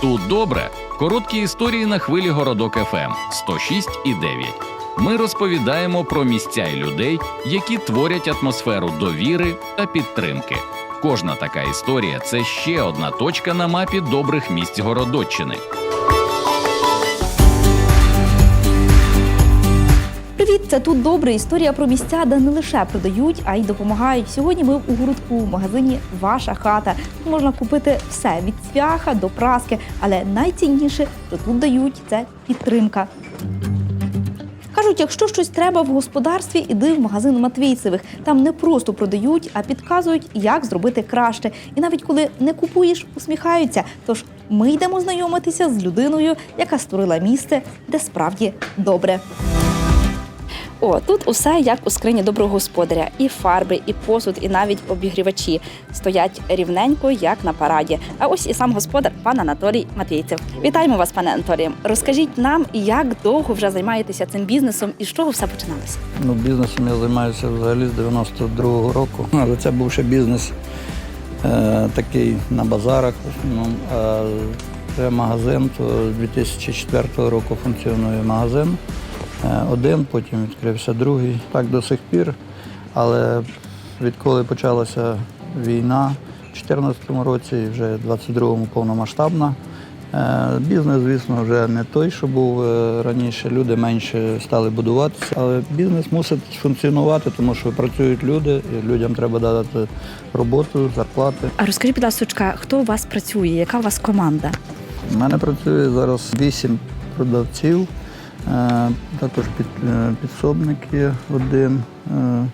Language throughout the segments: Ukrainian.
Тут добре. Короткі історії на хвилі Городок ФМ 106 і 9. Ми розповідаємо про місця і людей, які творять атмосферу довіри та підтримки. Кожна така історія це ще одна точка на мапі добрих місць Городоччини. Це тут добре. Історія про місця, де не лише продають, а й допомагають. Сьогодні ми у городку в магазині Ваша хата. Тут можна купити все від цвяха до праски, але найцінніше, що тут дають, це підтримка. Кажуть, якщо щось треба в господарстві, іди в магазин Матвійцевих. Там не просто продають, а підказують, як зробити краще. І навіть коли не купуєш, усміхаються. Тож ми йдемо знайомитися з людиною, яка створила місце, де справді добре. О, тут усе як у скрині доброго господаря. І фарби, і посуд, і навіть обігрівачі стоять рівненько, як на параді. А ось і сам господар, пан Анатолій Матвійцев. Вітаємо вас, пане Анатолію. Розкажіть нам, як довго вже займаєтеся цим бізнесом і з чого все починалося? Ну, бізнесом я займаюся взагалі з 92-го року. Але це був ще бізнес е, такий на базарах. в основному. А це магазин, то з 2004 року функціонує магазин. Е, один, потім відкрився другий. Так до сих пір. Але відколи почалася війна в 2014 році, і вже в 22-му повномасштабна. Е, Бізнес, звісно, вже не той, що був е, раніше. Люди менше стали будуватися, але бізнес мусить функціонувати, тому що працюють люди, і людям треба дати роботу, зарплати. А розкажіть, будь ласка, хто у вас працює? Яка у вас команда? У мене працює зараз вісім продавців, також під, е, підсобник є один. Е,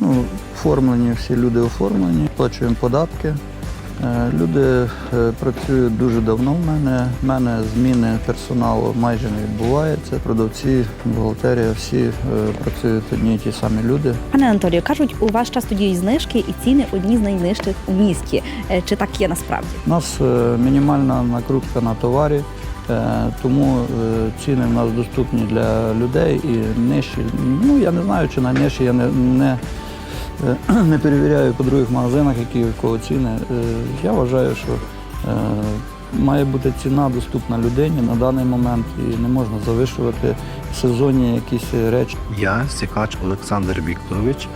Ну, оформлені, всі люди оформлені, плачуємо податки. Е, Люди е, працюють дуже давно в мене. У мене зміни персоналу майже не відбувається. Продавці, бухгалтерія, всі е, працюють одні й ті самі люди. Пане Анатолію, кажуть, у вас часто діють знижки і ціни одні з найнижчих у місті. Е, Чи так є насправді? У нас е, мінімальна накрутка на товарі, е, тому е, ціни в нас доступні для людей і нижчі. Ну я не знаю, чи на нижчі я не, не, е, не перевіряю по других магазинах, які в кого ціни. Е, Я вважаю, що е, має бути ціна доступна людині на даний момент і не можна завищувати сезонні якісь речі. Я, Сікач Олександр Вікторович,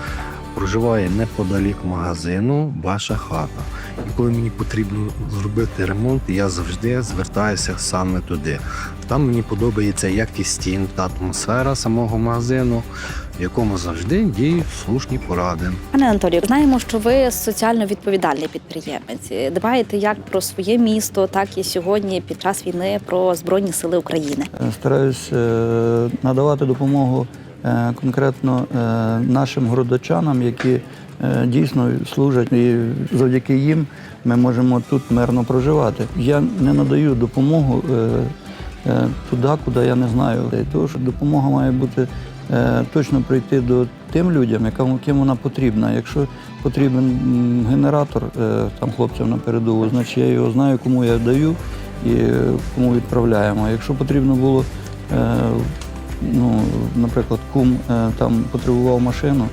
проживаю неподалік магазину Ваша хата. І коли мені потрібно зробити ремонт, я завжди звертаюся саме туди. Там мені подобається якість стін та атмосфера самого магазину, в якому завжди діють слушні поради. Пане Анатолію, знаємо, що ви соціально відповідальний підприємець. Дбаєте як про своє місто, так і сьогодні під час війни про Збройні Сили України. Е, Стараюсь е, надавати допомогу конкретно е, нашим городочанам, які е, дійсно служать, і завдяки їм ми можемо тут мирно проживати. Я не надаю допомогу е, е, туди, куди я не знаю. Тому що допомога має бути е, точно прийти до тим людям, яким, вона потрібна. Якщо потрібен генератор е, там хлопцям на передову, значить я його знаю, кому я даю і е, кому відправляємо. Якщо потрібно було, е, ну, наприклад, кум е, там потребував машину,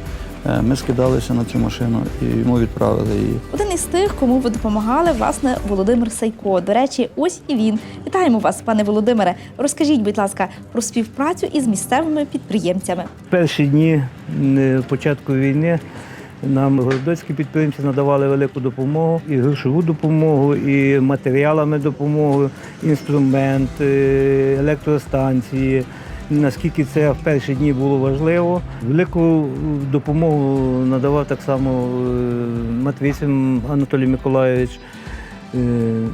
е, ми скидалися на цю машину і йому відправили її. Один із тих, кому ви допомагали, власне, Володимир Сайко. До речі, ось і він. Вітаємо вас, пане Володимире. Розкажіть, будь ласка, про співпрацю із місцевими підприємцями. перші дні е, початку війни нам городоцькі підприємці надавали велику допомогу, і грошову допомогу, і матеріалами допомогу, інструмент, електростанції. Наскільки це в перші дні було важливо. Велику допомогу надавав так само е, Матвійцем Анатолій Миколайович е,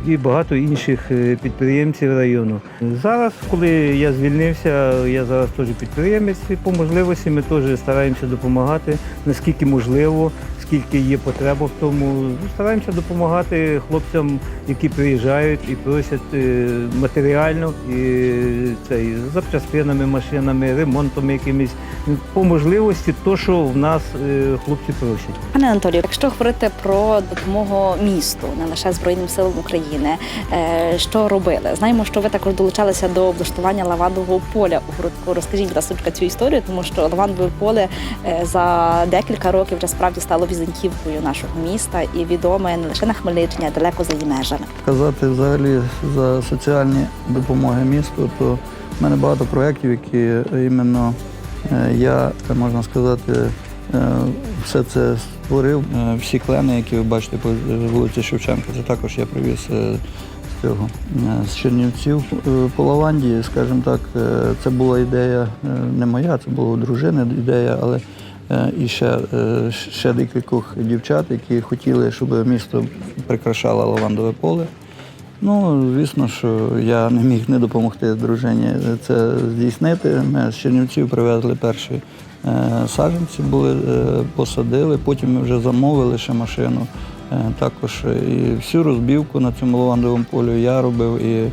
і багато інших е, підприємців району. Зараз, коли я звільнився, я зараз теж підприємець. і По можливості ми теж стараємося допомагати, наскільки можливо, скільки є потреба в тому. Стараємося допомагати хлопцям, які приїжджають і просять е, матеріально і це, запчастинами, машинами, ремонтом якимось. По можливості, то, що в нас е, хлопці просять. Пане Анатолію, якщо говорити про допомогу місту, не лише Збройним силам України, е, що робили? Знаємо, що ви також долучалися до облаштування лавандового поля у городку. Розкажіть, будь ласка, цю історію, тому що лавандове поле за декілька років вже справді стало візитівкою нашого міста і відоме не лише на Хмельниччині, а далеко за її межами. Казати взагалі за соціальні допомоги місту, то в мене багато проєктів, які іменно е, я, можна сказати, е, все це створив. Е, Всі клени, які ви бачите по вулиці Шевченка, це також я привіз з цього з Чернівців. По Лавандії, скажімо так, це була ідея не моя, це була дружини ідея, але і ще, е, ще декількох дівчат, які хотіли, щоб місто прикрашало лавандове поле. Ну, звісно, що я не міг не допомогти дружині це здійснити. Ми з Чернівців привезли перші е, саджанці, були, е, посадили, потім ми вже замовили ще машину. Е, також і всю розбівку на цьому лавандовому полі я робив, і е,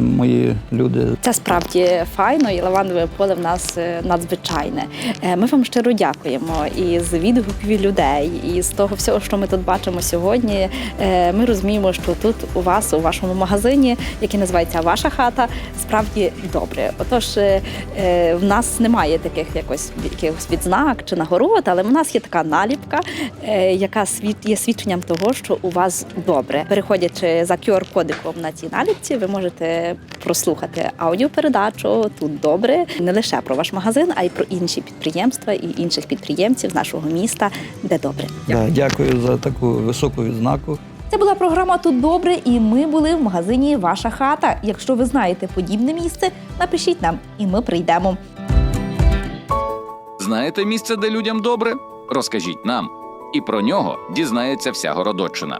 мої люди Це справді файно, і лавандове поле в нас е, надзвичайне. Е, Ми вам щиро дякуємо і з відгуків людей, і з того всього, що ми тут бачимо сьогодні. е, Ми розуміємо, що тут у вас, у вашому магазині, який називається Ваша хата, справді добре. Отож, е, е, в нас немає таких якось якихось відзнак чи нагород, але в нас є така наліпка, е, яка є свідченням того, що у вас добре. Переходячи за QR-кодиком на цій наліпці, ви можете прослухати аудіопередачу тут добре не лише про ваш магазин, а й про інші підприємства і інших підприємців з нашого міста, де добре. Да, дякую за таку високу відзнаку. Це була програма Тут добре, і ми були в магазині Ваша хата. Якщо ви знаєте подібне місце, напишіть нам, і ми прийдемо. Знаєте місце, де людям добре? Розкажіть нам. І про нього дізнається вся Городоччина.